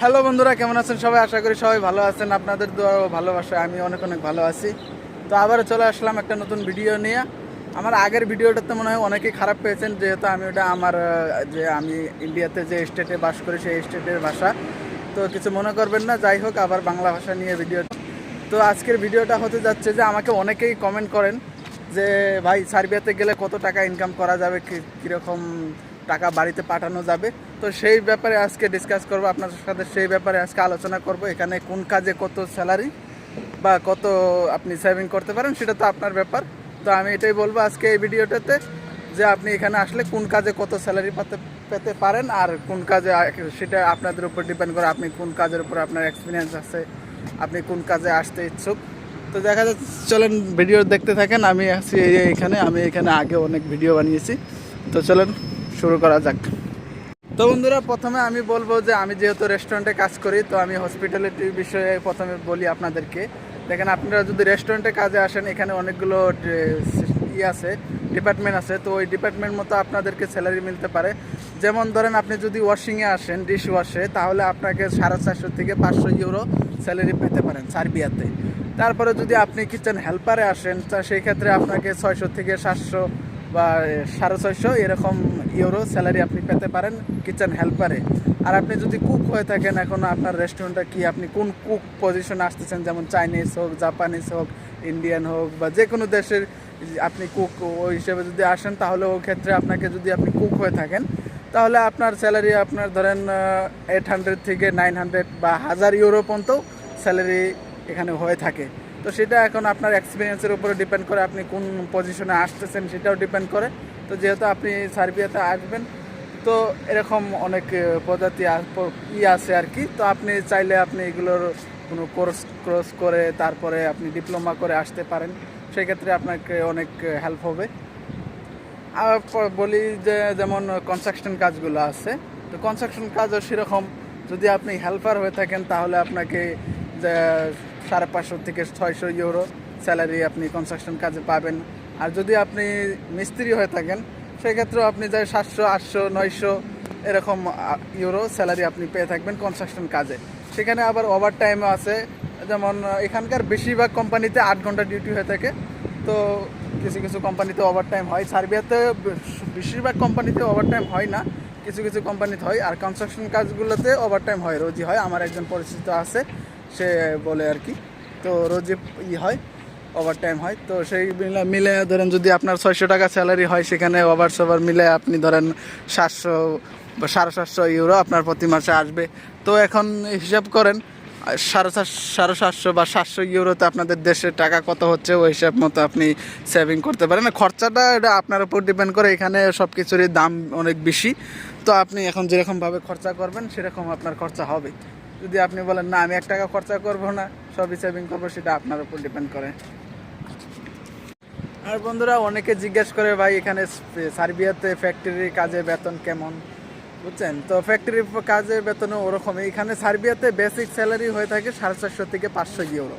Hello বন্ধুরা, কেমন আছেন সবাই? আশা করি সবাই ভালো আছেন। আপনাদের দোয়া ও ভালোবাসায় আমি অনেক অনেক ভালো আছি। তো আবারও চলে আসলাম একটা নতুন ভিডিও নিয়ে। আমার আগের ভিডিওটাতে মনে হয় অনেকেই খারাপ পেয়েছেন, যেহেতু আমি ওটা আমার যে আমি ইন্ডিয়াতে যে স্টেটে বাস করি, সেই স্টেটের ভাষা। তো কিছু মনে করবেন না, যাই হোক, আবার বাংলা ভাষা নিয়ে ভিডিও তো আজকের ভিডিওটা হতে যাচ্ছে যে, আমাকে অনেকেই কমেন্ট করেন যে, ভাই, সার্বিয়াতে গেলে কত টাকা ইনকাম করা যাবে? কীরকম টাকা বাড়িতে পাঠানো যাবে। তো সেই ব্যাপারে আজকে ডিসকাস করব। আপনাদের সাথে সেই ব্যাপারে আজকে আলোচনা করব। এখানে কোন কাজে কত স্যালারি বা কত আপনি সেভিং করতে পারেন, সেটা তো আপনার ব্যাপার। তো আমি এটাই বলব আজকে এই ভিডিওটাতে যে আপনি এখানে আসলে কোন কাজে কত স্যালারি পেতে পেতে পারেন আর কোন কাজে সেটা আপনাদের উপর ডিপেন্ড করে আপনি কোন কাজের উপর আপনার এক্সপিরিয়েন্স আছে, আপনি কোন কাজে আসতে ইচ্ছুক। তো দেখা যাচ্ছে, চলেন ভিডিও দেখতে থাকেন। আমি আছি এখানে, আমি এখানে আগে অনেক ভিডিও বানিয়েছি। তো চলেন। শুরু করা যাক। তো বন্ধুরা, প্রথমে আমি বলব যে আমি যেহেতু রেস্টুরেন্টে কাজ করি, তো আমি হসপিটালিটির বিষয়ে প্রথমে বলি আপনাদেরকে। দেখেন, আপনারা যদি রেস্টুরেন্টে কাজে আসেন, এখানে অনেকগুলো ই আছে ডিপার্টমেন্ট আছে। তো ওই ডিপার্টমেন্ট মতো আপনাদেরকে স্যালারি মিলতে পারে। যেমন ধরেন, আপনি যদি ওয়াশিংয়ে আসেন ডিশ ওয়াশে তাহলে আপনাকে সাড়ে চারশো থেকে পাঁচশো ইউরো স্যালারি পেতে পারেন সার্বিয়াতে। তারপরে যদি আপনি কিচেন হেল্পারে আসেন, তা সেই ক্ষেত্রে আপনাকে ছয়শো থেকে সাতশো বা সাড়ে ছয়শো এরকম ইউরো স্যালারি আপনি পেতে পারেন কিচেন হেল্পারে আর আপনি যদি কুক হয়ে থাকেন, এখন আপনার রেস্টুরেন্টটা কি? আপনি কোন কুক পজিশনে আসতেছেন? যেমন চাইনিজ হোক জাপানিজ হোক ইন্ডিয়ান হোক বা যে কোনো দেশের আপনি কুক ওই হিসেবে যদি আসেন, তাহলে ওই ক্ষেত্রে আপনাকে যদি আপনি কুক হয়ে থাকেন, তাহলে আপনার স্যালারি আপনার ধরেন এইট হান্ড্রেড থেকে নাইন হান্ড্রেড বা হাজার ইউরো পর্যন্ত স্যালারি এখানে হয়ে থাকে। তো সেটা এখন আপনার এক্সপিরিয়েন্সের উপরে ডিপেন্ড করে আপনি কোন পজিশনে আসতেছেন, সেটাও ডিপেন্ড করে। তো যেহেতু আপনি সার্বিয়াতে আসবেন, তো এরকম অনেক প্রজাতি ই আছে আর কি। তো আপনি চাইলে আপনি এগুলোর কোনো কোর্স ক্রস করে তারপরে আপনি ডিপ্লোমা করে আসতে পারেন। সেক্ষেত্রে আপনাকে অনেক হেল্প হবে। আর বলি যে যেমন কনস্ট্রাকশন কাজগুলো আছে, তো কনস্ট্রাকশন কাজও সেরকম। যদি আপনি হেল্পার হয়ে থাকেন, তাহলে আপনাকে সাড়ে পাঁচশো থেকে ছয়শো ইউরো স্যালারি আপনি কনস্ট্রাকশন কাজে পাবেন। আর যদি আপনি মিস্ত্রি হয়ে থাকেন, সেক্ষেত্রেও আপনি যাই সাতশো, আটশো, নয়শো এরকম ইউরো স্যালারি আপনি পেয়ে থাকবেন কনস্ট্রাকশন কাজে। সেখানে আবার ওভার টাইমও আছে। যেমন এখানকার বেশিরভাগ কোম্পানিতে আট ঘণ্টা ডিউটি হয়ে থাকে। তো কিছু কিছু কোম্পানিতে ওভার টাইম হয়। সার্বিয়াতে বেশিরভাগ কোম্পানিতে ওভার টাইম হয় না। কিছু কিছু কোম্পানিতে হয়। আর কনস্ট্রাকশন কাজগুলোতে ওভার টাইম হয়, রোজই হয়। আমার একজন পরিচিত আছে। সে বলে আর কি। তো রোজই ই হয় ওভার টাইম হয়। তো সেই মিলে ধরেন যদি আপনার ছয়শো টাকা স্যালারি হয়, সেখানে ওভার সভার মিলে আপনি ধরেন সাতশো বা সাড়ে সাতশো ইউরো আপনার প্রতি মাসে আসবে। তো এখন হিসাব করেন, সাড়ে সাড়ে সাতশো বা সাতশো ইউরোতে আপনাদের দেশের টাকা কত হচ্ছে, ওই হিসাব মতো আপনি সেভিং করতে পারেন। খরচাটা এটা আপনার উপর ডিপেন্ড করে এখানে সব কিছুরই দাম অনেক বেশি। তো আপনি এখন যেরকমভাবে খরচা করবেন, সেরকম আপনার খরচা হবে। যদি আপনি বলেন, না, আমি এক টাকা খরচা করব না, সবই সেভিং করব, সেটা আপনার উপর ডিপেন্ড করে। আর বন্ধুরা, অনেকে জিজ্ঞেস করে, ভাই, এখানে সার্বিয়াতে ফ্যাক্টরির কাজে বেতন কেমন? বুঝছেন? তো ফ্যাক্টরির কাজে বেতন ওরকমই। এখানে সার্বিয়াতে বেসিক স্যালারি হয়ে থাকে সাড়ে চারশো থেকে পাঁচশো ইউরো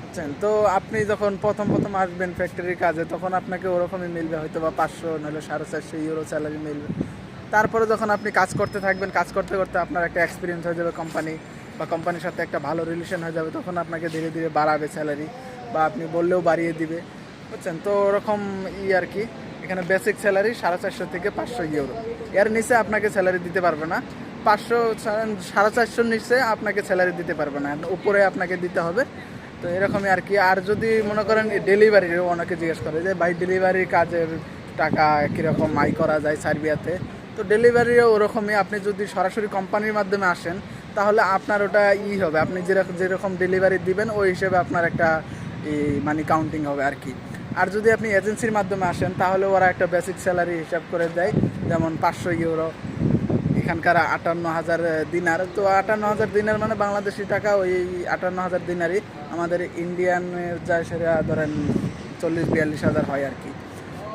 বুঝছেন? তো আপনি যখন প্রথম প্রথম আসবেন ফ্যাক্টরির কাজে, তখন আপনাকে ওরকমই মিলবে হয়তো বা পাঁচশো, নাহলে সাড়ে চারশো ইউরো স্যালারি মিলবে। তারপরে যখন আপনি কাজ করতে থাকবেন, কাজ করতে করতে আপনার একটা এক্সপিরিয়েন্স হয়ে যাবে কোম্পানি বা কোম্পানির সাথে একটা ভালো রিলেশন হয়ে যাবে, তখন আপনাকে ধীরে ধীরে বাড়াবে স্যালারি বা আপনি বললেও বাড়িয়ে দিবে, বুঝছেন? তো ওরকম ই আর কি, এখানে বেসিক স্যালারি সাড়ে চারশো থেকে পাঁচশো ইউরো এর নিচে আপনাকে স্যালারি দিতে পারবে না, পাঁচশো সাড়ে চারশোর নিচে আপনাকে স্যালারি দিতে পারবে না উপরে আপনাকে দিতে হবে। তো এরকমই আর কি, আর যদি মনে করেন ডেলিভারির অনেকে জিজ্ঞেস করে যে, ভাই ডেলিভারির কাজের টাকা কীরকম, আয় করা যায় সার্বিয়াতে? তো ডেলিভারিও ওরকমই, আপনি যদি সরাসরি কোম্পানির মাধ্যমে আসেন তাহলে আপনার ওটা ই হবে। আপনি যেরকম যেরকম ডেলিভারি দিবেন, ওই হিসেবে আপনার একটা মানে কাউন্টিং হবে আর কি। আর যদি আপনি এজেন্সির মাধ্যমে আসেন, তাহলে ওরা একটা বেসিক স্যালারি হিসাব করে দেয়। যেমন পাঁচশো ইউরো এখানকার আটান্ন হাজার দিনার। তো আটান্ন হাজার দিনার মানে বাংলাদেশি টাকা, ওই আটান্ন হাজার দিনারই। আমাদের ইন্ডিয়ান যা সেটা ধরেন চল্লিশ বিয়াল্লিশ হাজার হয় আর কি।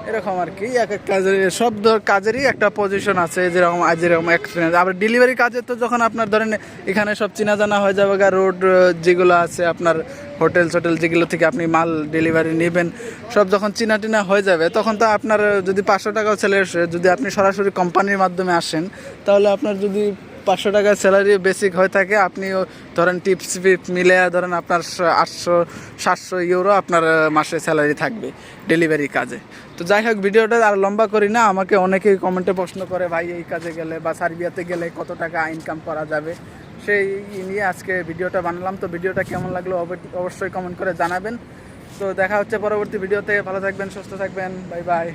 এরকম আর কি, এক এক কাজের, সব কাজেরই একটা পজিশন আছে, যেরকম আজ যেরকম এক্সপিরিয়েন্স আবার ডেলিভারি কাজে তো যখন আপনার ধরেন এখানে সব চেনা জানা হয়ে যাবে, গা রোড যেগুলো আছে আপনার হোটেল হোটেল যেগুলো থেকে আপনি মাল ডেলিভারি নেবেন, সব যখন চিনা টিনা হয়ে যাবে, তখন তো আপনার যদি পাঁচশো টাকাও ছেলে যদি আপনি সরাসরি কোম্পানির মাধ্যমে আসেন, তাহলে আপনার যদি পাঁচশো টাকার স্যালারি বেসিক হয়ে থাকে। আপনিও ধরেন টিপস ফিপ মিলে ধরেন আপনার আটশো, সাতশো ইউরো আপনার মাসে স্যালারি থাকবে ডেলিভারি কাজে। তো যাই হোক, ভিডিওটা আর লম্বা করি না। আমাকে অনেকেই কমেন্টে প্রশ্ন করে, ভাই, এই কাজে গেলে বা সার্বিয়াতে গেলে কত টাকা ইনকাম করা যাবে? সেই নিয়ে আজকে ভিডিওটা বানালাম। তো ভিডিওটা কেমন লাগল অব- অবশ্যই কমেন্ট করে জানাবেন। তো দেখা হচ্ছে পরবর্তী ভিডিওতে। ভালো থাকবেন, সুস্থ থাকবেন। Bye bye.